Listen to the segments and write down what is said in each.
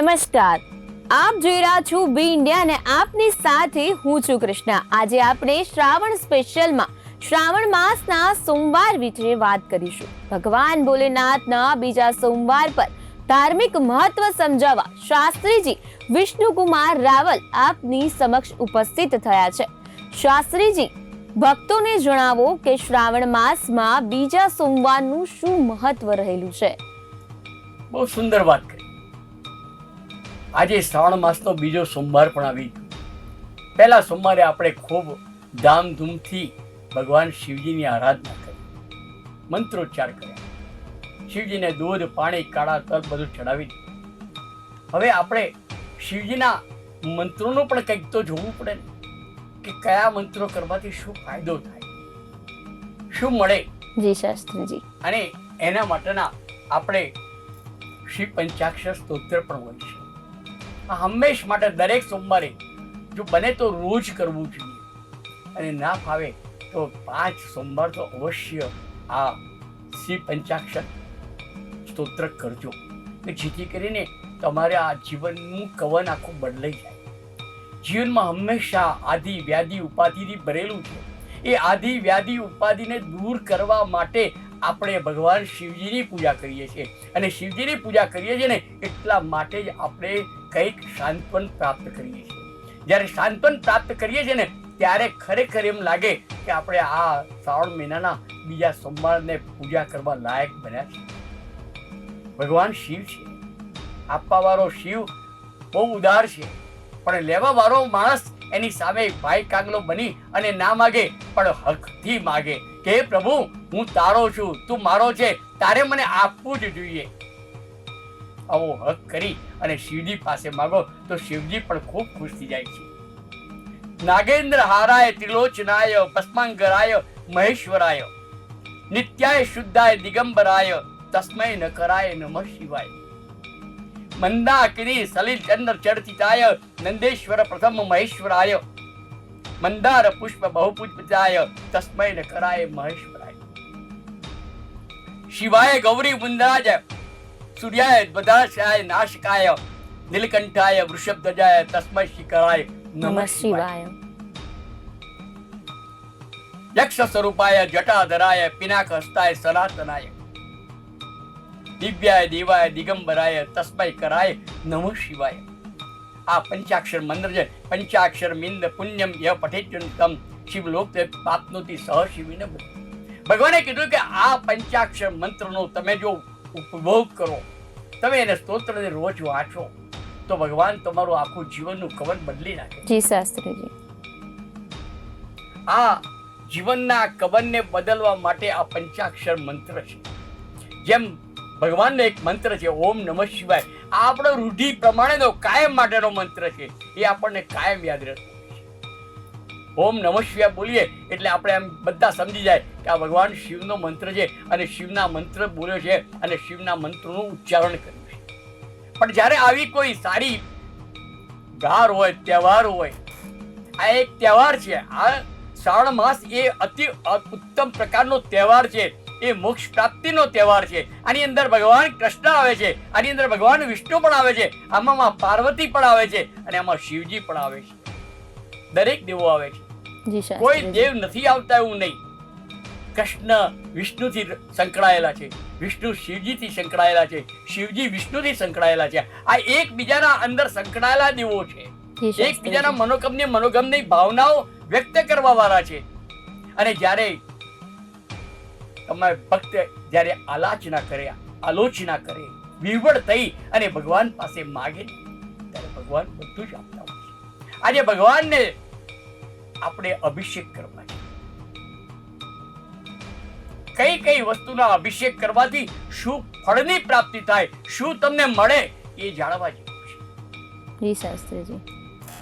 નમસ્કાર. આપ જોઈ રહ્યા છો બી ઇન્ડિયા અને આપની સાથે હું છું કૃષ્ણા. આજે આપણે શ્રાવણ સ્પેશિયલમાં શ્રાવણ માસના સોમવાર વિશે વાત કરીશું. ભગવાન ભોલેનાથના બીજા સોમવાર પર ધાર્મિક મહત્વ સમજાવવા શાસ્ત્રીજી વિષ્ણુકુમાર રાવલ આપની સમક્ષ ઉપસ્થિત થયા છે. શાસ્ત્રીજી, ભક્તોને જણાવો કે શ્રાવણ માસમાં બીજા સોમવારનું શું મહત્વ રહેલું છે? બહુ સુંદર વાત આજે શ્રાવણ માસનો બીજો સોમવાર પણ આવી ગયો. પહેલા સોમવારે આપણે ખૂબ ધામધૂમથી ભગવાન શિવજીની આરાધના કરી. મંત્રોચ્ચાર કર્યા. શિવજીને દૂધ પાણી કાળા તલ બધું ચડાવી દીધું. હવે આપણે શિવજીના મંત્રોનું પણ કંઈક તો જોવું પડે ને કે કયા મંત્રો કરવાથી શું ફાયદો થાય? શું મળે? જી શાસ્ત્રીજી. અને એના માટેના આપણે શિવ પંચાક્ષર સ્તોત્ર પણ હોય છે. હંમેશ માટે દરેક સોમવારે જો બને તો રોજ કરવું જોઈએ. અને ના ફાવે તો પાંચ સોમવાર તો અવશ્ય આ શ્રી પંચાક્ષર સ્તોત્ર કરજો. કે જેથી કરીને તમારે આ જીવનનું કવન આખું બદલાઈ જાય. જીવનમાં હંમેશા આદિ વ્યાધિ ઉપાધિથી ભરેલું છે. એ આદિ વ્યાધિ ઉપાધિને દૂર કરવા માટે આપણે ભગવાન શિવજીની પૂજા કરીએ છીએ. અને શિવજીની પૂજા કરીએ છીએ ને એટલા માટે જ આપણે કંઈક સાંત્વન પ્રાપ્ત કરીએ છીએ. જ્યારે સાંત્વન પ્રાપ્ત કરીએ છીએ ને, ત્યારે ખરેખર એમ લાગે કે આપણે આ શ્રાવણ મહિનાના બીજા સોમવારને પૂજા કરવા લાયક બન્યા છે ભગવાન શિવ છે. આપવાવાળો શિવ બહુ ઉદાર છે. પણ લેવાવાળો માણસ એની સામે ભાઈ કાગલો બની અને ના માગે, પણ હકથી માગે કે પ્રભુ, હું તારો છું, તું મારો છે, તારે મને આપવું જ જોઈએ. આવો હક કરી અને શિવજી પાસે માગો તો શિવજી પણ ખૂબ ખુશ થઈ જાય છે. નાગેન્દ્ર હારાય ત્રિલોચનાય પસ્માંગરાય મહેશ્વરાય, નિત્યાય શુદ્ધાય, દિગંબરાય, તસ્મય ન કરાય શિવાય. મંદાકિની સલિલ ચંદ્ર ચર્ચિતાય, નંદેશ્વર પ્રથમ મહેશ્વરાય, મંદાર પુષ્પ બહુપુષ્પતાય તસ્મય ન કરાય, મહેશ્વરાય. શિવાય ગૌરી મુંદરાજ સૂર્યાય બધાશાય નાશકાય નીલકંઠાય વૃષભધજાય તસ્મય શિખરાય નમઃ શિવાય. યક્ષ સ્વરૂપાય જટાધરાય પિનાક હસ્તાય સનાતનાય. દિવ્યાય દેવાય દિગંબરાય તસ્મય કરાય નમઃ શિવાય. આ પંચાક્ષર મંત્ર છે. પંચાક્ષર મિંદ પુણ્યમ ય પઠેત્યુંતમ શિવલોક તે પાપનોથી સહ શિવિને ભગવાને કીધું કે આ પંચાક્ષર મંત્રનો તમે જો ઉપભોગ કરો. તમે એને સ્તોત્રને રોજ વાંચો. તો ભગવાન તમારું આખું જીવનનું કવન બદલી નાખે. જી શાસ્ત્રીજી. આ જીવનના કવનને બદલવા માટે આ પંચાક્ષર મંત્ર છે. જેમ ભગવાનનો એક મંત્ર છે ઓમ નમઃ શિવાય. આ આપણો રૂઢિ પ્રમાણેનો કાયમ માટેનો મંત્ર છે. એ આપણને કાયમ યાદ છે ઓમ નમઃ શિવાય બોલીએ એટલે આપણે એમ બધા સમજી જાય કે આ ભગવાન શિવનો મંત્ર છે અને શિવના મંત્ર બોલ્યો છે અને શિવના મંત્રનું ઉચ્ચારણ કર્યું છે. પણ જ્યારે આવી કોઈ સારી ગાર હોય, તહેવાર હોય, આ એક તહેવાર છે, આ શ્રાવણ માસ એ અતિ ઉત્તમ પ્રકારનો તહેવાર છે, એ મોક્ષ પ્રાપ્તિનો તહેવાર છે. આની અંદર ભગવાન કૃષ્ણ આવે છે, આની અંદર ભગવાન વિષ્ણુ પણ આવે છે, આમાં પાર્વતી પણ આવે છે અને આમાં શિવજી પણ આવે છે. દરેક દેવો આવે છે. કોઈ દેવ નથી આવતા એવું નહીં. કૃષ્ણ વિષ્ણુથી સંકળાયેલા છે. વિષ્ણુ શિવજીથી સંકળાયેલા છે. શિવજી વિષ્ણુથી સંકળાયેલા છે. આ એકબીજાના અંદર સંકળાયેલા દેવો છે. એકબીજાના મનોગમની મનોગમની ભાવનાઓ વ્યક્ત કરવા વાળા છે. અને જ્યારે તમારે ભક્ત જ્યારે આલાચના કરે આલોચના કરે વિવળ થઈ અને ભગવાન પાસે માગે ત્યારે ભગવાન બધું જ આપતા હોય છે. આજે ભગવાનને આપણે અભિષેક કરવા કઈ કઈ વસ્તુના અભિષેક કરવાથી શું ફળની પ્રાપ્તિ થાય શું તમને મળે એ જાણવા જેવું છે. જી શાસ્ત્રીજી.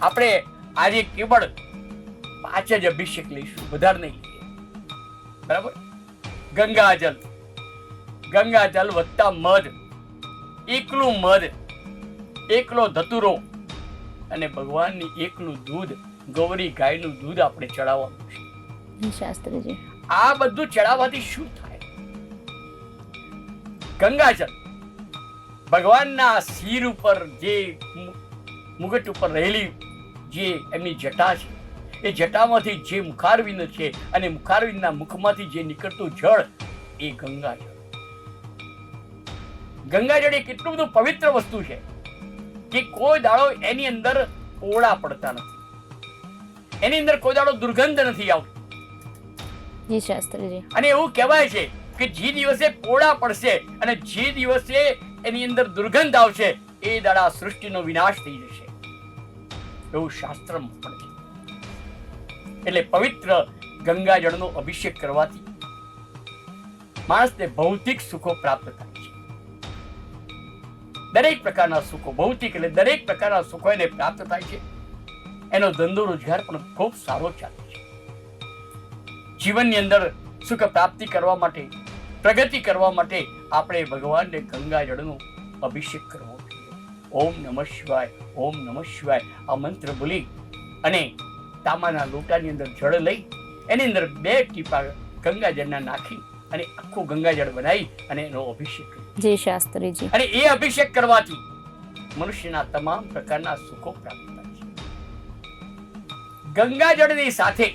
આપણે આજે કેવળ પાંચ જ અભિષેક લઈશું વધારે નહીં લઈએ. બરાબર? ગંગાજલ. ગંગાજલ વત્તા મધ એકલું મધ એકલો ધતુરો અને ભગવાનની એકલું દૂધ ગૌરી ગાયનું દૂધ આપણે ચડાવવાનું છે. શાસ્ત્રીજી. આ બધું ચડાવવાથી શું થાય? ગંગાજળ. ભગવાનના શિર ઉપર જે મુગટ ઉપર રહેલી જે એમની જટા છે એ જટામાંથી જે મુખારવિંદ છે અને મુખારવિંદના મુખમાંથી જે નીકળતું જળ એ ગંગાજળ. ગંગાજળ એ કેટલું બધું પવિત્ર વસ્તુ છે કે કોઈ દાડો એની અંદર ઓળા પડતા નથી. એની અંદર કોઈ દાડો દુર્ગંધ નથી આવતી. જી શાસ્ત્રીજી. અને એવું કહેવાય છે કે જે દિવસે પોળા પડશે અને જે દિવસે એની અંદર દુર્ગંધ આવશે એ દાડા સૃષ્ટિનો વિનાશ થઈ જશે. એવું શાસ્ત્ર પણ છે. એટલે પવિત્ર ગંગાજળનો અભિષેક કરવાથી માણસને ભૌતિક સુખો પ્રાપ્ત થાય છે. દરેક પ્રકારના સુખો ભૌતિક એટલે દરેક પ્રકારના સુખો એને પ્રાપ્ત થાય છે. એનો ધંધો રોજગાર પણ ખૂબ સારો ચાલે છે. જીવનની અંદર સુખ પ્રાપ્તિ કરવા માટે પ્રગતિ કરવા માટે આપણે ભગવાનને ગંગાજળનો અભિષેક કરવો જોઈએ. ઓમ નમઃ શિવાય ઓમ નમઃ શિવાય આ મંત્ર બોલી અને તાંબાના લોટાની અંદર જળ લઈ એની અંદર બે ટીપા ગંગાજળના નાખી અને આખું ગંગાજળ બનાવી અને એનો અભિષેક કર્યો. શાસ્ત્રીજી. અને એ અભિષેક કરવાથી મનુષ્યના તમામ પ્રકારના સુખો પ્રાપ્ત ગંગાજળની સાથે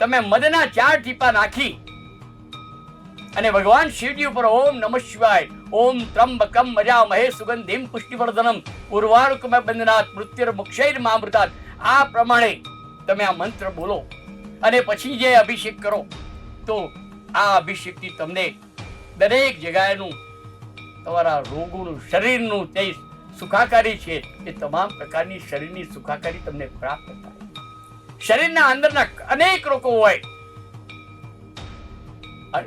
તમે મધના ચાર ટીપા નાખી અને ભગવાન શિવજી ઉપર ઓમ નમઃ શિવાય, ઓમ ત્રંબકમ મજામહે સુગંધિમ પુષ્ટિવર્ધનમ, ઉર્વારુકમ બંધનાથ મૃત્યુર મુક્ષૈર મામૃતાત. આ પ્રમાણે તમે આ મંત્ર બોલો અને પછી જે અભિષેક કરો, તો આ અભિષેકથી તમને દરેક જગ્યાએનું તમારા રોગોનું શરીરનું તે સુખાકારી છે, એ તમામ પ્રકારની શરીરની સુખાકારી તમને પ્રાપ્ત થાય. શરીરના અંદરના અનેક રોગો હોય.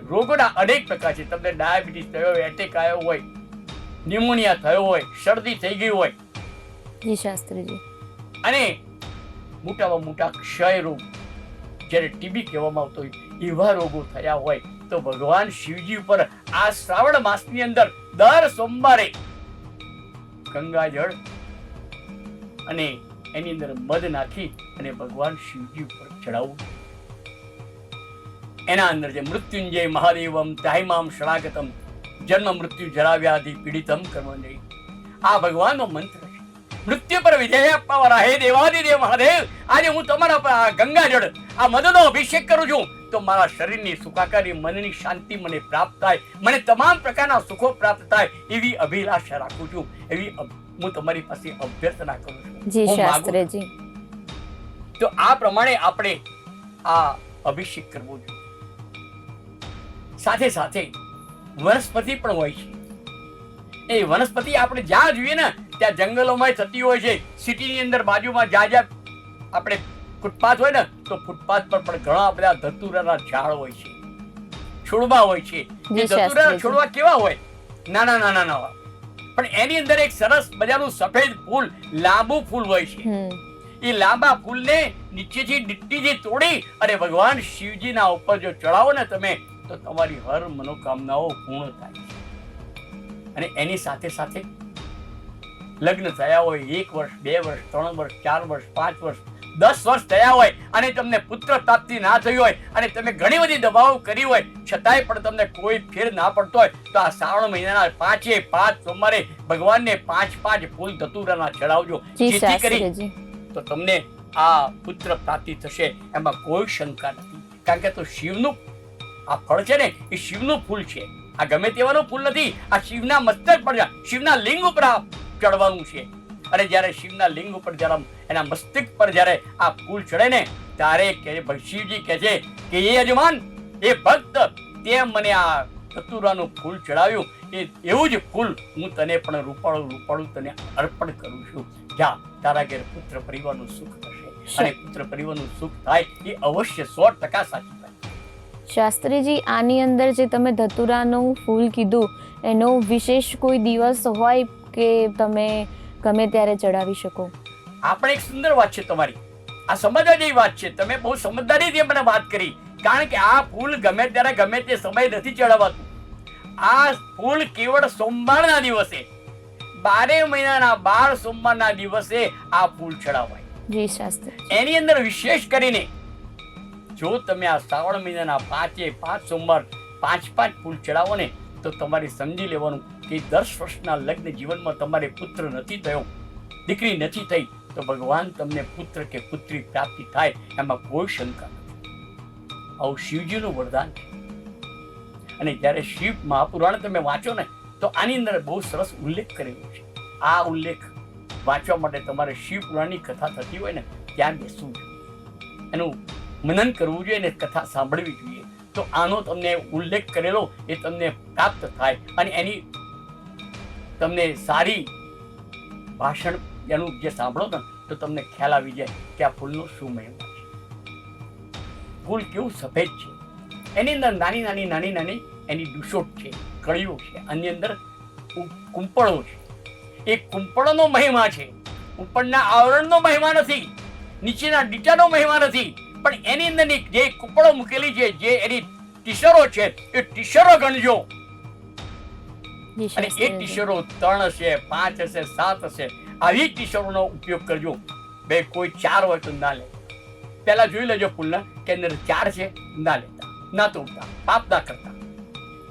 રોગોના અનેક પ્રકાર છે. તમને ડાયાબિટીસ થયો હોય એટેક આવ્યો હોય ન્યુમોનિયા થયો હોય શરદી થઈ ગઈ હોય. જી શાસ્ત્રીજી. અને મોટામાં મોટા ક્ષય રોગ જ્યારે ટીબી કહેવામાં આવતો હોય એવા રોગો થયા હોય તો ભગવાન શિવજી ઉપર આ શ્રાવણ માસની અંદર દર સોમવારે ગંગાજળ અને એની અંદર મધ નાખી અને ભગવાન શિવજી ઉપર ચડાવવું એના અંદર જે મૃત્યુંજય મહાદેવમ તાહિમામ શરાગતમ જન્મ મૃત્યુ જરાવ્યાધિ પીડિતમ કર્મંજય આ ભગવાનનો મંત્ર મૃત્યુ પર વિજય આપવાવાળા હે દેવાદિદેવ મહાદેવ, આજે હું તમારા પર આ ગંગાજળ આ મદનો અભિષેક કરું છું. તો મારા શરીરની સુખાકારી, મનની શાંતિ મને પ્રાપ્ત થાય. મને તમામ પ્રકારના સુખો પ્રાપ્ત થાય એવી અભિલાષા રાખું છું. એવી હું તમારી પાસે અભ્યર્થના કરું છું. જી શાસ્ત્રીજી. તો આ પ્રમાણે આપણે આ અભિષેક કરવો જોઈએ. સાથે સાથે વનસ્પતિ પણ હોય છે. એ વનસ્પતિ આપણે જ્યાં જોઈએ ને ત્યાં જંગલોમાં થતી હોય છે. સિટીની અંદર બાજુમાં જ્યાં જ્યાં આપણે ફૂટપાથ હોય ને તો ફૂટપાથ પર પણ ઘણા બધા ધતુરાના ઝાડ હોય છે. છોડવા હોય છે. એ ધતુરાના છોડવા કેવા હોય? નાના નાના નાના. પણ એની અંદર એક સરસ મજાનું સફેદ ફૂલ લાંબુ ફૂલ હોય છે. એ લાંબા ફૂલને નીચેથી ડિટ્ટીથી તોડી અને ભગવાન શિવજીના ઉપર જો ચડાવો ને તમે તો તમારી હર મનોકામનાઓ પૂર્ણ થાય છે. અને એની સાથે સાથે લગ્ન થયા હોય એક વર્ષ બે વર્ષ ત્રણ વર્ષ ચાર વર્ષ પાંચ વર્ષ દસ વર્ષ થયા હોય અને તમને પુત્ર પ્રાપ્તિ ના થઈ હોય અને તમે ઘણી બધી દવાઓ કરી હોય છતાંય પણ તમને કોઈ ફેર ના પડતો હોય તો આ શ્રાવણ મહિનાના પાંચે પાંચ સોમવારે ભગવાનને પાંચ પાંચ ફૂલ ધતુરાના ચડાવજો. જેથી કરી તો તમને આ પુત્ર પ્રાપ્તિ થશે એમાં કોઈ શંકા નથી. કારણ કે તો શિવનું આ ફળ છે ને એ શિવનું ફૂલ છે. આ ગમે તેવાનું ફૂલ નથી આ શિવના મસ્તક પર શિવના લિંગ ઉપર ચડવાનું છે. અને જ્યારે શિવના લિંગ ઉપર જ્યારે એના મસ્તિક પર જ્યારે આ ફૂલ ચડે ને ત્યારે શિવજી કહે છે કે એ યજમાન એ ભક્ત તે મને આ ધતુરાનું ફૂલ ચડાવ્યું. એ એવું જ ફૂલ હું તને પણ રૂપાળું રૂપાળું તને અર્પણ કરું છું. જા તારા ઘેર પુત્ર પરિવારનું સુખ થશે. અને પુત્ર પરિવારનું સુખ થાય એ અવશ્ય સો ટકા સાચું શાસ્ત્રીજી આની અંદર જે તમે ધતુરાનું ફૂલ કીધું એનો વિશેષ કોઈ દિવસ હોય કે તમે ગમે ત્યારે ચડાવી શકો. આપણે એક સુંદર વાત છે તમારી. આ સમજવા જેવી વાત છે. તમે બહુ સમજદારીથી મને વાત કરી. કારણ કે આ ફૂલ ગમે ત્યારે ગમે તે સમય નથી ચડાવાતું. આ ફૂલ કેવળ સોમવારના દિવસે બારે મહિનાના બાર સોમવારના દિવસે આ ફૂલ ચડાવાય. જી શાસ્ત્ર. એની અંદર વિશેષ કરીને જો તમે આ શ્રાવણ મહિનાના પાંચે પાંચ સોમવાર પાંચ પાંચ ફૂલ ચડાવો ને તો તમારી સમજી લેવાનું કે દસ વર્ષના લગ્ન જીવનમાં તમારે પુત્ર નથી થયો, દીકરી નથી થઈ, તો ભગવાન તમને પુત્ર કે પુત્રી પ્રાપ્તિ થાય, એમાં કોઈ શંકા નથી. આવું શિવજીનું વરદાન છે. અને જ્યારે શિવ મહાપુરાણ તમે વાંચો ને, તો આની અંદર બહુ સરસ ઉલ્લેખ કરેલો છે. આ ઉલ્લેખ વાંચવા માટે તમારે શિવ પુરાણની કથા થતી હોય ને, ત્યાં બેસવું જોઈએ. એનું મનન કરવું જોઈએ અને કથા સાંભળવી જોઈએ. તો આનો તમને ઉલ્લેખ કરેલો એ તમને પ્રાપ્ત થાય અને એની તમને સારી ભાષણ એનું જે સાંભળો ને, તો તમને ખ્યાલ આવી જાય કે આ ફૂલનો શું મહિમા છે. ફૂલ કેવું સફેદ છે. એની અંદર નાની નાની નાની નાની એની દુષોટ છે, કળીઓ છે, આની અંદર કુંપળો છે. એ કુંપળોનો મહિમા છે. ઉપરના આવરણનો મહિમા નથી, નીચેના ડીટાનો મહિમા નથી, પણ એની અંદરની જે કુંપળો મૂકેલી છે, જે એની ટીશરો છે, એ ટીશરો ગણજો. અને એ ટીશરો ત્રણ હશે પાંચ હશે સાત હશે. આવી ટીશરોનો ઉપયોગ કરજો. બે કોઈ ચાર હોય તો ના લે. પહેલા જોઈ લેજો ફૂલના કે અંદર ચાર છે ના લેતા. ના તોડતા. પાપ ના કરતા.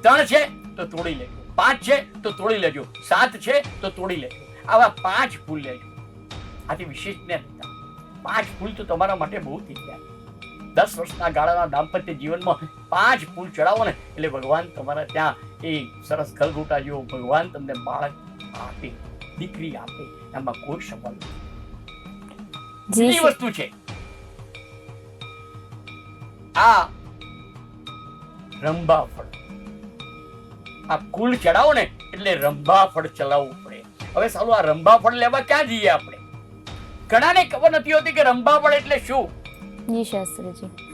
ત્રણ છે તો તોડી લેજો. પાંચ છે તો તોડી લેજો. સાત છે તો તોડી લેજો. આવા પાંચ ફૂલ લેજો. આથી વિશેષ ન લેતા પાંચ ફૂલ તો તમારા માટે બહુ થઈ ગયા દસ વર્ષના ગાળાના દાંપત્ય જીવનમાં પાંચ ફૂલ ચડાવો ને એટલે ભગવાન તમારા ત્યાં એ સરસ ગલગોટા જેવો ભગવાન તમને બાળક આપે દીકરી આપે એમાં કોઈ સવાલ નથી. વસ્તુ છે આ રંભા ફળ આ કુલ ચડાવો ને એટલે રંભા ફળ ચલાવવું પડે. હવે સાલું આ રંભા ફળ લેવા ક્યાં જઈએ આપણે? ઘણાને ખબર નથી હોતી કે રંભા ફળ એટલે શું? જી શાસ્ત્રીજી.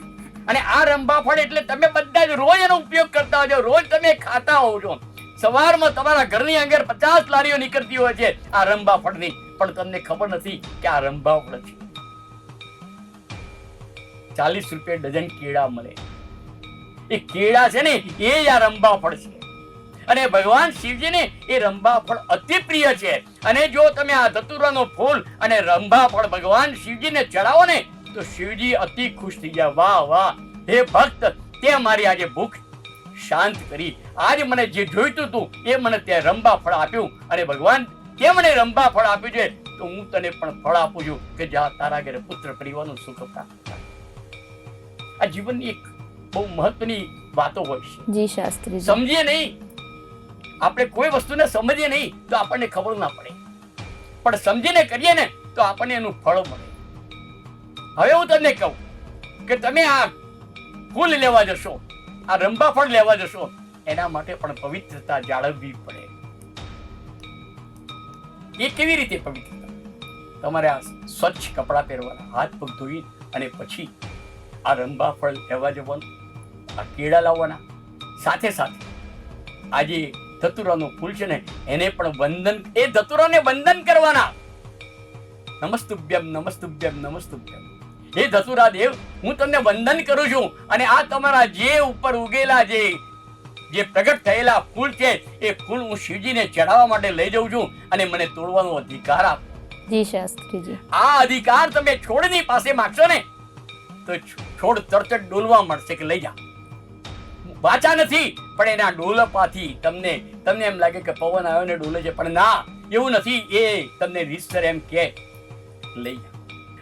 અને આ રંભાફળ એટલે તમે બધા જ રોજ એનો ઉપયોગ કરતા હોજો. રોજ તમે ખાતા હોવ છો સવારમાં તમારા ઘરની આગળ પચાસ લારીઓ નીકળતી હોય છે આ રંભાફળની પણ તમને ખબર નથી કે આ રંભાફળ છે. ચાલીસ રૂપિયા ડઝન કેળા મળે. એ કેળા છે ને, એ આ રંભાફળ છે. અને ભગવાન શિવજીને એ રંભાફળ અતિ પ્રિય છે. અને જો તમે આ ધતુરાનો ફૂલ અને રંભાફળ ભગવાન શિવજીને ચડાવો ને તો શિવજી અતિ ખુશ થઈ ગયા. વાહ વાહ. હે ભક્ત તે મારી આજે ભૂખ શાંત કરી. આજે મને જે જોઈતું હતું એ મને તે રંબા ફળ આપ્યું. અને ભગવાન તે મને રંબા ફળ આપ્યું છે. તો હું તને પણ ફળ આપું છું કે જા તારા ઘરે પુત્ર પરિવારનું સુખ પ્રાપ્ત થાય. આ જીવનની એક બહુ મહત્વની વાતો હોય છે. જી શાસ્ત્રી સમજીએ નહીં? આપણે કોઈ વસ્તુને સમજીએ નહીં તો આપણને ખબર ના પડે. પણ સમજીને કરીએ ને તો આપણને એનું ફળ મળે. હવે હું તમને કહું કે તમે આ ફૂલ લેવા જશો, આ રંભા ફળ લેવા જશો, એના માટે પણ પવિત્રતા જાળવવી પડે. એ કેવી રીતે પવિત્રતા? તમારે આ સ્વચ્છ કપડાં પહેરવાના, હાથ પગ ધોઈ અને પછી આ રંભા ફળ લેવા જવાનું, આ કેળા લાવવાના. સાથે સાથે આજે ધતુરાનું ફૂલ છે ને, એને પણ વંદન, એ ધતુરાને વંદન કરવાના. નમસ્તુભ્યમ નમસ્તુભ્યમ નમસ્તુભ્યમ. હે ધસુરા દેવ હું તમને વંદન કરું છું અને આ તમારા જે ઉપર ઉગેલા જે જે પ્રગટ થયેલા ફૂલ છે એ ફૂલ હું શિવજીને ચડાવવા માટે લઈ જાઉં છું અને મને તોડવાનો અધિકાર આપો. જી શાસ્ત્રીજી. આ અધિકાર તમે છોડની પાસે માગશો ને તો છોડ તરત ડોલવા મળશે કે લઈ જા. વાચા નથી પણ એના ડોલપાથી તમને તમને એમ લાગે કે પવન આવ્યો ને ડોલે છે પણ ના એવું નથી એ તમને રીતસર એમ કે લઈ જા.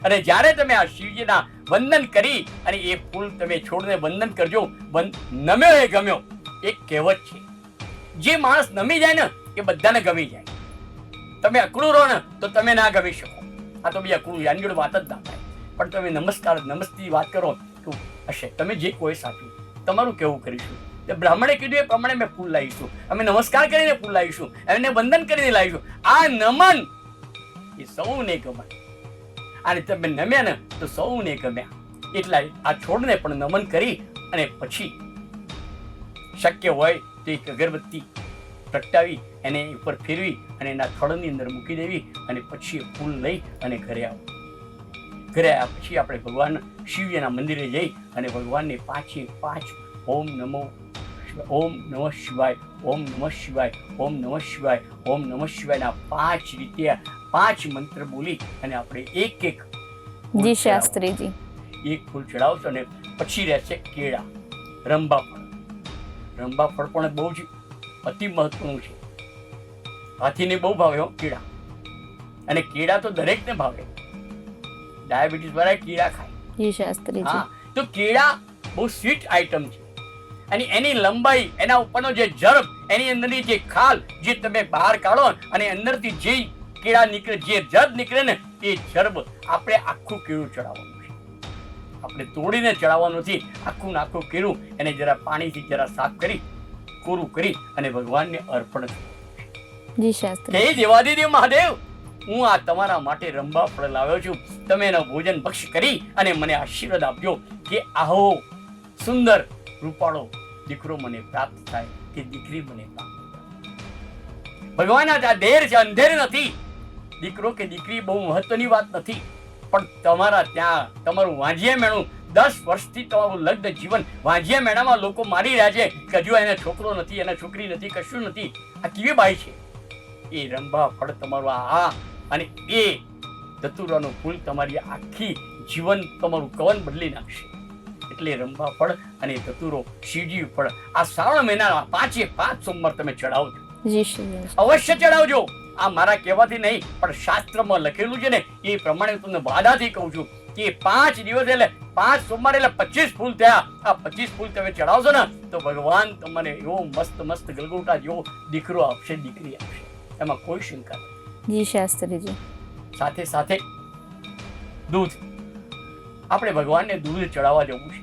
અને જ્યારે તમે આ શિવજીના વંદન કરી અને એ ફૂલ તમે છોડને વંદન કરજો નમ્યો એ ગમ્યો. એ કહેવત છે, જે માણસ નમી જાય ને, એ બધાને ગમી જાય. તમે અકળું રહો ને, તો તમે ના ગમી શકો. આ તો બી અકળું યાની જોડે વાત જ ના થાય. પણ તમે નમસ્કાર, નમસ્તી વાત કરો, તો હશે. તમે જે કોઈ સાચું, તમારું કેવું કરીશું? બ્રાહ્મણે કીધું એ પ્રમાણે મેં ફૂલ લાવીશું. અમે નમસ્કાર કરીને ફૂલ લાવીશું. એમને વંદન કરીને લાવીશું. આ નમન એ સૌને ગમાય અને તમે નમ્યા ને તો સૌને ગમ્યા. એટલા આ છોડને પણ નમન કરી અને પછી શક્ય હોય તો એક અગરબત્તી પ્રગટાવી એને ઉપર ફેરવી અને એના થળની અંદર મૂકી દેવી અને પછી એ ફૂલ લઈ અને ઘરે આવો. ઘરે આવ્યા પછી આપણે ભગવાન શિવજીના મંદિરે જઈ અને ભગવાનને પાંચે પાંચ ઓમ નમો ઓમ નમઃ શિવાય ઓમ નમઃ શિવાય ઓમ નમઃ શિવાય ઓમ નમઃ શિવાયના પાંચ રીતે પાંચ મંત્ર બોલી અને આપણે એક એક જી શાસ્ત્રીજી. એક ફૂલ ચડાવશો ને પછી રહેશે કેળા રંબા ફળ રંબા ફળ પણ બહુ જ અતિ મહત્વનું છે. હાથીને બહુ ભાવે હો કેળા. અને કેળા તો દરેકને ભાવે. ડાયાબિટીસ વાળા કેળા ખાય. જી શાસ્ત્રીજી. હા તો કેળા બહુ સ્વીટ આઈટમ છે. અને એની લંબાઈ એના ઉપરનો જે જર્બ એની અંદરની જે ખાલ જે તમે બહાર કાઢો અને અંદરથી જે કીડા નીકળે જે જર્બ નીકળે ને એ જર્બ આપણે આખું કીડું ચડાવવાનું છે. આપણે તોડીને ચડાવવાનું નથી આખું નાખું કીડું એને જરા પાણીથી જરા સાફ કરી કોરું કરી અને ભગવાનને અર્પણ કરવું જી શાસ્ત્રી. હે દેવાદિદેવ મહાદેવ. હું આ તમારા માટે રંબા ફળ લાવ્યો છું. તમે એનો ભોજન ભક્ષ કરી અને મને આશીર્વાદ આપ્યો કે આહો સુંદર રૂપાળો દીકરો મને પ્રાપ્ત થાય કે દીકરી મને પ્રાપ્ત થાય. ભગવાન આ દેર છે, અંધેર નથી. દીકરો કે દીકરી બહુ મહત્વની વાત નથી. પણ તમારા ત્યાં તમારું વાંજિયા મેણું દસ વર્ષથી તમારું લગ્ન જીવન વાંજિયા મેળામાં લોકો મારી રહ્યા છે કે હજુ એને છોકરો નથી, એને છોકરી નથી, કશું નથી. આ કેવી બાઈ છે? એ રંભા ફળ તમારું આ અને એ ધતુરાનું ફૂલ તમારી આખી જીવન તમારું કવન બદલી નાખશે. એટલે રંભા ફળ અને ધતુરો શિવજી ફળ. આ શ્રાવણ મહિનાના પાંચે પાંચ સોમવાર તમે ચડાવજો. અવશ્ય ચડાવજો. આ મારા કહેવાથી નહીં પણ શાસ્ત્રમાં લખેલું છે ને એ પ્રમાણે તમને વાદાથી કહું છું કે પાંચ દિવસ એટલે પાંચ સોમવાર એટલે પચીસ ફૂલ થયા. આ પચીસ ફૂલ તમે ચડાવશો ને તો ભગવાન તમને એવો મસ્ત મસ્ત ગલગોટા જેવો દીકરો આપશે દીકરી આપશે. એમાં કોઈ શંકા નહીં. જી શાસ્ત્રીજી. સાથે સાથે દૂધ. આપણે ભગવાનને દૂધ ચડાવવા જવું છે.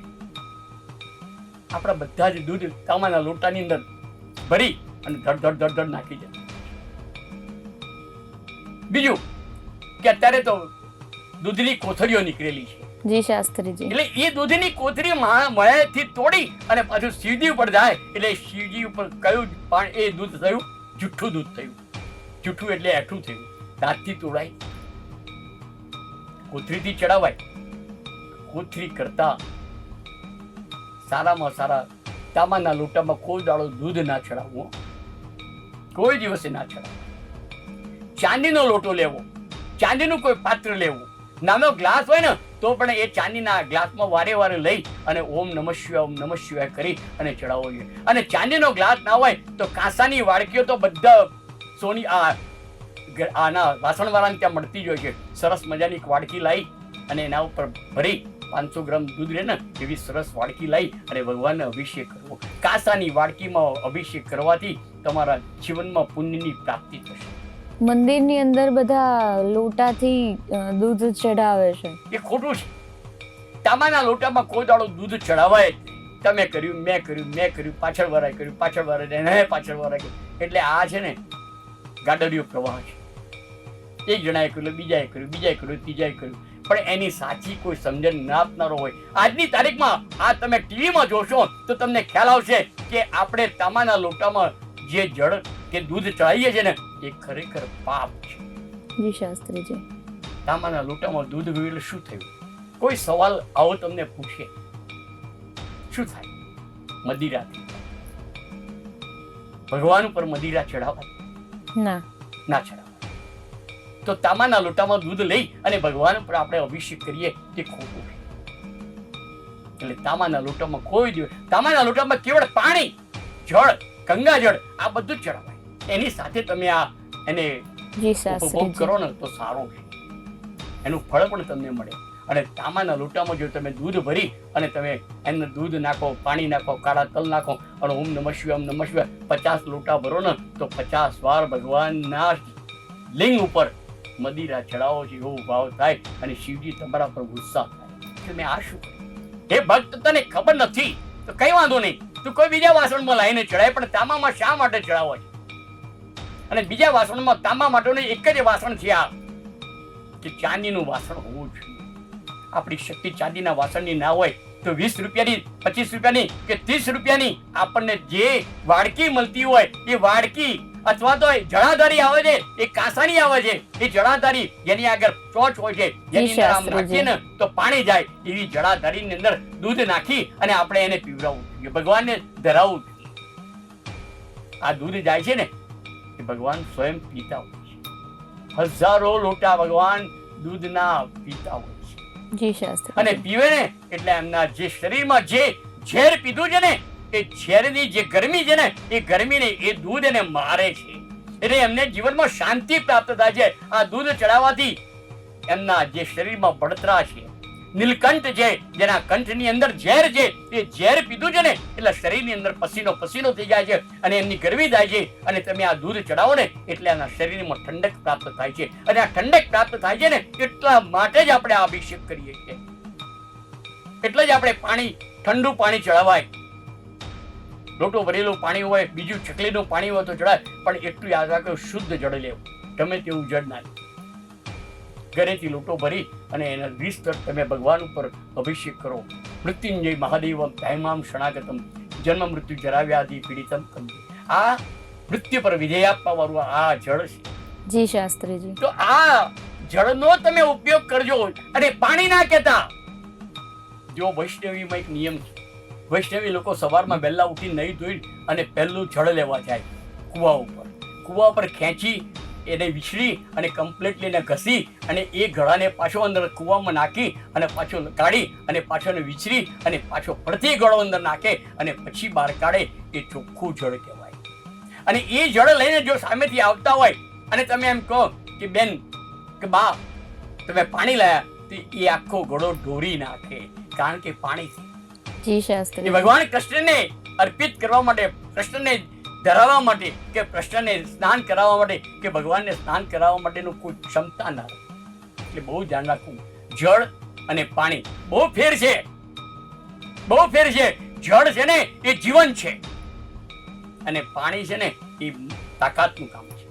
આપણા બધા જ દૂધ તામાના લોટાની અંદર ભરી અને ધડ ધડ ધડ ધડ નાખી જાય બીજું કે અત્યારે તો દૂધની કોથળીઓ નીકળેલી છે. જી શાસ્ત્રીજી. એટલે એ દૂધની કોથળી મળેથી તોડી અને પાછું શિવજી ઉપર જાય. એટલે શિવજી ઉપર કયું પણ એ દૂધ થયું? જુઠ્ઠું દૂધ થયું. જુઠ્ઠું એટલે એઠું થયું. દાંતથી તોડાય. કોથળીથી ચડાવાય. કોથળી કરતા સારામાં સારા તામાના લોટામાં કોઈ દાડો દૂધ ના ચડાવવું કોઈ દિવસે ના ચડાવવું ચાંદીનો લોટો લેવો, ચાંદીનું કોઈ પાત્ર લેવું. નાનો ગ્લાસ હોય ને, તો પણ એ ચાંદીના ગ્લાસમાં વારે વારે લઈ અને ઓમ નમઃ શિવાય, ઓમ નમઃ શિવાય કરી અને ચડાવવો જોઈએ. અને ચાંદીનો ગ્લાસ ના હોય, તો કાંસાની વાડકીઓ તો બધા સોની, આ આના વાસણવાળાને ત્યાં મળતી જ હોય છે. સરસ મજાની વાડકી લાવી અને એના ઉપર ભરી પાંચસો ગ્રામ દૂધ રહે ને એવી સરસ વાડકી લાવી અને ભગવાનને અભિષેક કરવો. કાંસાની વાડકીમાં અભિષેક કરવાથી તમારા જીવનમાં પુણ્યની પ્રાપ્તિ થશે. મંદિરની અંદર બધા લોટાથી દૂધ ચડાવે છે. એ ખોટું છે. તામાના લોટામાં કોઈ દાડો દૂધ ચડાવાય તમે કર્યું મેં કર્યું મેં કર્યું પાછળ વરાય કર્યું પાછળ વરાય એને પાછળ વરાય કર્યું. એટલે આ છે ને ગાડરિયો પ્રવાહ છે. એક જણાએ કર્યું બીજાએ કર્યું બીજાએ કર્યું ત્રીજાએ કર્યું. પણ એની સાચી કોઈ સમજણ ના આપનારો હોય. આજની તારીખમાં આ તમે ટીવીમાં જોશો તો તમને ખ્યાલ આવશે કે આપણે તામાના લોટામાં જે જળ કે દૂધ ચડાવીએ છીએ ને એ ખરેખર પાપ છે. જી શાસ્ત્રીજી. તાંબાના લોટામાં દૂધ એટલે શું થયું? કોઈ સવાલ આવો તમને પૂછે. શું થાય? મદિરાથી ભગવાન ઉપર મદિરા ચડાવાય ના. ના ચડાવાય તો તામાના લોટામાં દૂધ લઈ અને ભગવાન પર આપણે અભિષેક કરીએ તે ખોટું. એટલે તામાના લોટામાં કોઈ દિવસ તામાના લોટામાં કેવળ પાણી જળ ગંગાજળ આ બધું જ ચડાવાય. એની સાથે તમે આ એને ઉપભોગ કરો ને તો સારો. એનું ફળ પણ તમને મળે. અને તામાના લોટામાં જો તમે દૂધ ભરી અને તમે એને દૂધ નાખો પાણી નાખો કાળા તલ નાખો અને ઓમ નમઃ શિવાય ઓમ નમઃ શિવાય પચાસ લોટા ભરો ને તો પચાસ વાર ભગવાનના લિંગ ઉપર મદિરા ચડાવો છે એવો ભાવ થાય અને શિવજી તમારા પર ગુસ્સા થાય. મેં આ શું હે ભક્ત, તને ખબર નથી? તો કઈ વાંધો નહીં. તું કોઈ બીજા વાસણમાં લાવીને ચડાય, પણ તામામાં શા માટે ચડાવો છે? અને બીજા વાસણમાં તાંબા માટેનું એક જ વાસણ છે આ, કે ચાંદીનું વાસણ હોવું જોઈએ. આપણી શક્તિ ચાંદીના વાસણની ના હોય, તો વીસ રૂપિયાની, પચીસ રૂપિયાની કે ત્રીસ રૂપિયાની આપણને જે વાડકી મળતી હોય, એ વાડકી અથવા તો જળાધારી આવે છે એ કાંસાની આવે છે. એ જળાધારી જેની આગળ ચોચ હોય છે જેની અંદર આમ શાસ્ત્રીજી. ને તો પાણી જાય એવી જળાધારીની અંદર દૂધ નાખી અને આપણે એને પીવડાવવું જોઈએ. ભગવાનને ધરાવવું આ દૂધ જાય છે ને એ ભગવાન સ્વયં પીતા હોય છે. હજારો લોટા ભગવાન દૂધના પીતા હોય છે. અને પીવે ને એટલે એમના જે શરીરમાં જે ઝેર પીધું છે ને એ ઝેરની જે ગરમી છે ને, એ ગરમીને એ દૂધ એને મારે છે. એટલે એમને જીવનમાં શાંતિ પ્રાપ્ત થાય છે. આ દૂધ ચડાવવાથી એમના જે શરીરમાં બળતરા છે, નીલકંઠ છે જેના કંઠની અંદર ઝેર છે, એ ઝેર પીધું છે ને, એટલે શરીરની અંદર પસીનો પસીનો થઈ જાય છે અને એમની ગરમી થાય છે. અને તમે આ દૂધ ચડાવો ને, એટલે એના શરીરમાં ઠંડક પ્રાપ્ત થાય છે. અને આ ઠંડક પ્રાપ્ત થાય છે ને, એટલા માટે જ આપણે આ અભિષેક કરીએ છીએ. એટલે જ આપણે પાણી, ઠંડુ પાણી ચડાવાય. લોટો ભરેલું પાણી હોય બીજું ચકલીનું પાણી હોય તો ચડાય પણ એટલું યાદ રાખો શુદ્ધ જળ લેવું. ગમે તેવું જળ ના ઘરેથી લોટો ભરી અને એના વિસ્તર તમે ભગવાન ઉપર અભિષેક કરો. મૃત્યુંજય મહાદેવમ ધૈમામ શણાગતમ જન્મ મૃત્યુ જરાવ્યાધિ પીડિતમ આ મૃત્યુ પર વિજય આપવા વાળું આ જળ છે. જી શાસ્ત્રીજી. તો આ જળનો તમે ઉપયોગ કરજો અને પાણી ના કહેતા. જો વૈષ્ણવીમાં એક નિયમ છે વૈષ્ણવી લોકો સવારમાં વહેલા ઉઠી નહીં ધોઈ અને પહેલું જળ લેવા જાય, કૂવા ઉપર. કૂવા ઉપર ખેંચી એને વિછળી અને કમ્પ્લીટલી એને ઘસી અને એ ગળાને પાછો અંદર કૂવામાં નાખી અને પાછો કાઢી અને પાછો એને વિછરી અને પાછો ફરતી ગળો અંદર નાખે અને પછી બહાર કાઢે, એ ચોખ્ખું જળ કહેવાય. અને એ જળ લઈને જો સામેથી આવતા હોય, અને તમે એમ કહો કે બેન, કે બા, તમે પાણી લાયા, તો એ આખો ઘડો ઢોરી નાખે. કારણ કે પાણી જી ભગવાન કૃષ્ણને અર્પિત કરવા માટે, કૃષ્ણને ધરાવવા માટે, કે કૃષ્ણને સ્નાન કરાવવા માટે, કે ભગવાનને સ્નાન કરાવવા માટેનું કોઈ ક્ષમતા ના એટલે બહુ ધ્યાન રાખવું. જળ અને પાણી બહુ ફેર છે. બહુ ફેર છે. જળ છે ને, એ જીવન છે. અને પાણી છે ને, એ તાકાતનું કામ છે.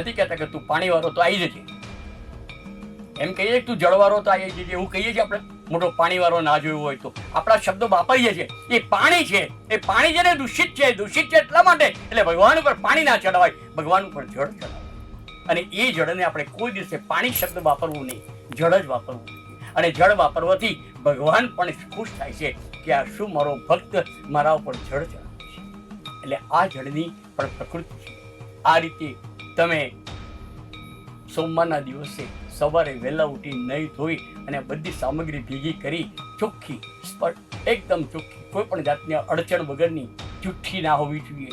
નથી કહેતા કે તું પાણી વાળો તો આવી જજે. એમ કહીએ તું જળવાળો તો આવી જજે, એવું કહીએ છીએ આપણે. મોટો પાણી વાળો ના જોયું હોય તો. આપણા શબ્દો વાપરીએ છીએ એ પાણી છે. એ પાણી છે ને દૂષિત છે દૂષિત છે એટલા માટે. એટલે ભગવાન ઉપર પાણી ના ચડાવાય. ભગવાન ઉપર જળ ચડાવાય. અને એ જળને આપણે કોઈ દિવસે પાણી શબ્દ વાપરવું નહીં. જળ જ વાપરવું અને જળ વાપરવાથી ભગવાન પણ ખુશ થાય છે કે આ શું મારો ભક્ત મારા ઉપર જળ ચડાવે છે. એટલે આ જળની પણ પ્રકૃતિ છે. આ રીતે તમે સોમવારના દિવસે સવારે વહેલા ઉઠી નહીં ધોઈ અને બધી સામગ્રી ભેગી કરી ચોખ્ખી એકદમ ચોખ્ખી. કોઈ પણ જાતની અડચણ વગરની જુઠ્ઠી ના હોવી જોઈએ.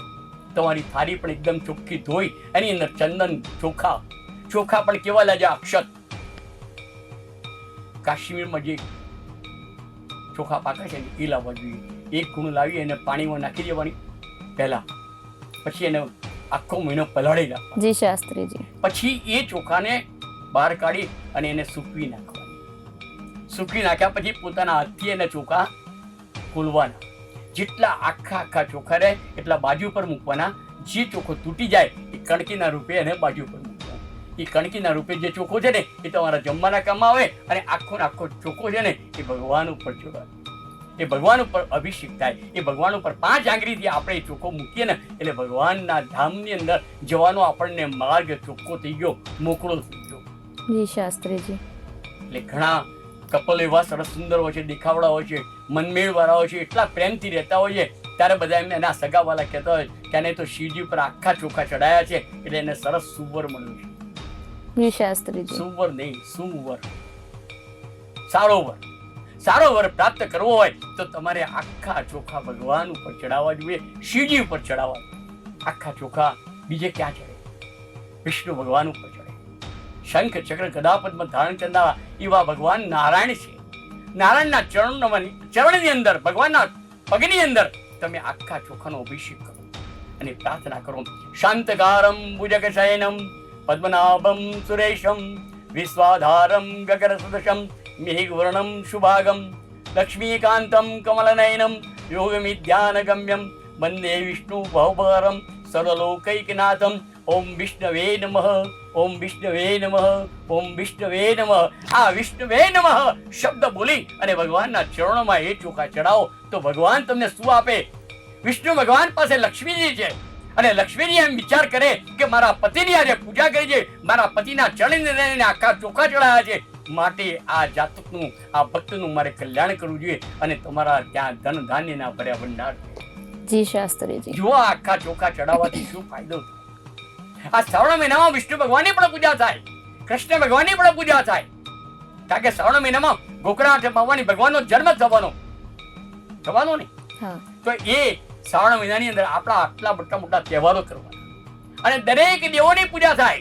તમારી થાળી પણ એકદમ ચોખ્ખી ધોઈ એની અંદર ચંદન ચોખા. ચોખા પણ કેવા લાગ્યા? અક્ષત. કાશ્મીરમાં જે ચોખા પાકે છે એ લાવવા જોઈએ. એક ગુણ લાવી એને પાણીમાં નાખી દેવાની. પહેલા. પછી એને આખો મહિનો પલાળી રાખવાનો જી શાસ્ત્રીજી. પછી એ ચોખાને બહાર કાઢી અને એને સૂકવી નાખવાની. સૂકવી નાખ્યા પછી પોતાના હાથથી એને ચોખા ખોલવાના. જેટલા આખા આખા ચોખા રહે, એટલા બાજુ પર મૂકવાના. જે ચોખ્ખો તૂટી જાય, એ કણકીના રૂપે એને બાજુ પર મૂકવાનો. એ કણકીના રૂપે જે ચોખ્ખો છે ને, એ તમારા જમવાના કામમાં આવે અને આખો ને આખો ચોખ્ખો છે ને, એ ભગવાન ઉપર જોડાય એ ભગવાન ઉપર અભિષેક થાય. એ ભગવાન ઉપર પાંચ આંગળીથી આપણે એ ચોખ્ખો મૂકીએ ને, એટલે ભગવાનના ધામની અંદર જવાનો આપણને માર્ગ ચોખ્ખો થઈ ગયો, મોકળો. થઈ જી શાસ્ત્રીજી. એટલે ઘણા કપલ એવા સરસ સુંદર હોય છે દેખાવડા હોય છે મનમેળ વાળા હોય છે એટલા પ્રેમથી રહેતા હોય છે ત્યારે બધા એમને એના સગાવાલા કહેતા હોય કે આને તો શિવજી પર આખા ચોખા ચડાયા છે એટલે એને સરસ સુવર મળ્યું છે. જી શાસ્ત્રીજી. સુવર નહીં સુવર. સારો વર. સારો વર પ્રાપ્ત કરવો હોય તો તમારે આખા ચોખા ભગવાન ઉપર ચડાવવા જોઈએ શિવજી ઉપર ચડાવવા આખા ચોખા બીજે ક્યાં ચડે? વિષ્ણુ ભગવાન ઉપર શંખ ચક્ર ગદાપદમાં પદ્મ ધારણ કરનારા એવા ભગવાન નારાયણ છે. નારાયણના ચરણમાં ચરણની અંદર, ભગવાનના પગની અંદર તમે આખા ચોખાનો અભિષેક કરો અને પ્રાર્થના કરો. શાંતકારમ ભુજગ શયનમ પદ્મનાભમ સુરેશમ, વિશ્વાધારમ ગગર સદશમ મિહિવર્ણમ શુભાગમ લક્ષ્મીકાંતમ કમલનયનમ, યોગમિધ્યાનગમ્યમ, વંદે વિષ્ણુ ભવભારમ, સર્વલોકૈકનાથમ ઓમ વિષ્ણવે નમઃ ઓમ વિષ્ણવે નમઃ ઓમ વિષ્ણવે નમઃ. આ વિષ્ણવે નમઃ. શબ્દ બોલી અને ભગવાનના ચરણોમાં એ ચોખા ચડાવો તો ભગવાન તમને શું આપે? વિષ્ણુ ભગવાન પાસે લક્ષ્મીજી છે. અને લક્ષ્મીજી એમ વિચાર કરે કે મારા પતિની આજે પૂજા કરી છે. મારા પતિના ચરણને લઈને આખા ચોખા ચડાયા છે. માટે આ જાતકનું આ ભક્તનું મારે કલ્યાણ કરવું જોઈએ અને તમારા ત્યાં ધન ધાન્યના ભર્યા ભંડાર જી શાસ્ત્રીજી. જો આખા ચોખા ચડાવવાથી શું ફાયદો? આ શ્રાવણ મહિનામાં વિષ્ણુ ભગવાનની પણ પૂજા થાય. કૃષ્ણ ભગવાનની પણ પૂજા થાય. કારણ કે શ્રાવણ મહિનામાં ગોકળાટ ભગવાનની ભગવાનનો જન્મ થવાનો. થવાનો ને? તો એ શ્રાવણ મહિનાની અંદર આપણા આટલા મોટા મોટા તહેવારો કરવાના. અને દરેક દેવોની પૂજા થાય.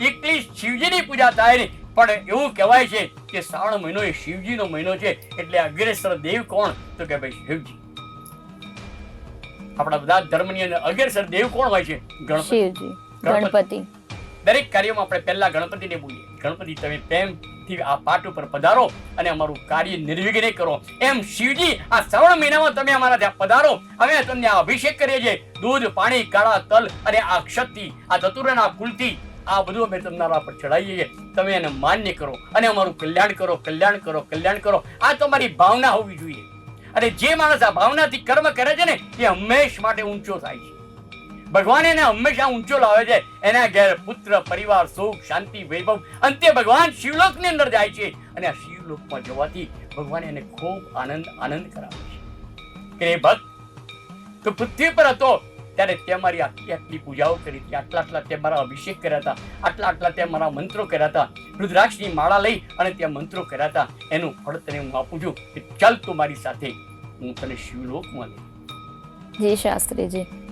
એકલી શિવજીની પૂજા થાય નહીં. પણ એવું કહેવાય છે કે શ્રાવણ મહિનો એ શિવજીનો મહિનો છે. એટલે અગ્રેસર દેવ કોણ? તો કે ભાઈ શિવજી. આપણા બધા ધર્મની અંદર અગ્રેસર દેવ કોણ હોય છે? ગણપતિ. ગણપતિ. દરેક કાર્યમાં આપણે પહેલા ગણપતિને બોલીએ. ગણપતિ તમે પ્રેમથી આ પાઠ ઉપર પધારો અને અમારું કાર્ય નિર્વિઘ્ને કરો. એમ શિવજી આ શ્રવણ મહિનામાં તમે અમારા ત્યાં પધારો. અમે તમને આ અભિષેક કરીએ છીએ. દૂધ પાણી કાળા તલ અને આ ક્ષતિ આ ધતુરાના કુલથી આ બધું અમે તમારા પર ચડાવીએ છીએ. તમે એને માન્ય કરો અને અમારું કલ્યાણ કરો કલ્યાણ કરો કલ્યાણ કરો. આ તમારી ભાવના હોવી જોઈએ. અને જે માણસ આ ભાવનાથી કર્મ કરે છે ને એ હંમેશ માટે ઊંચો થાય છે. ભગવાન એને હંમેશા ઊંચો લાવે છે. એના ઘેર પુત્ર, પરિવાર, સુખ, શાંતિ, વૈભવ. અંતે ભગવાન શિવલોકની અંદર જાય છે અને આ શિવલોકમાં જવાથી ભગવાન એને ખૂબ આનંદ આનંદ કરાવે છે. કે ભક્ત, તો પૃથ્વી પર હતો ત્યારે તે મારી આટલી આટલી પૂજાઓ કરી હતી. આટલા આટલા તે મારા અભિષેક કર્યા હતા. આટલા આટલા તે મારા મંત્રો કર્યા હતા. રુદ્રાક્ષની માળા લઈ અને ત્યાં મંત્રો કર્યા હતા. એનું ફળ તને હું આપું છું કે ચાલ તું મારી સાથે. હું તને શિવલોકમાં લઈ જી શાસ્ત્રીજી.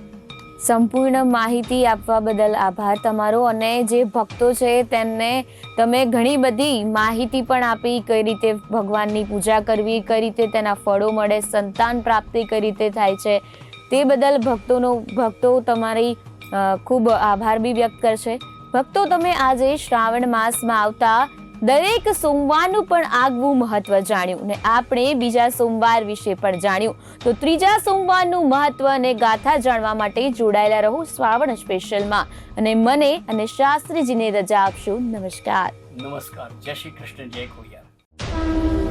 સંપૂર્ણ માહિતી આપવા બદલ આભાર તમારો અને જે ભક્તો છે તેમને તમે ઘણી બધી માહિતી પણ આપી, કઈ રીતે ભગવાનની પૂજા કરવી, કઈ રીતે તેના ફળો મળે, સંતાન પ્રાપ્તિ કઈ રીતે થાય છે, તે બદલ ભક્તોનો, ભક્તો તમારી ખૂબ આભાર બી વ્યક્ત કરશે. ભક્તો, તમે આજે શ્રાવણ માસમાં આવતા દરેક સોમવારનું પણ આગવું મહત્વ જાણ્યું ને આપણે બીજા સોમવાર વિશે પણ જાણ્યું. તો ત્રીજા સોમવારનું મહત્વ અને ગાથા જાણવા માટે જોડાયેલા રહો શ્રાવણ સ્પેશિયલમાં. અને મને અને શાસ્ત્રીજીને રજા આપશો. નમસ્કાર. નમસ્કાર. જય શ્રી કૃષ્ણ. જય ખોડિયાર.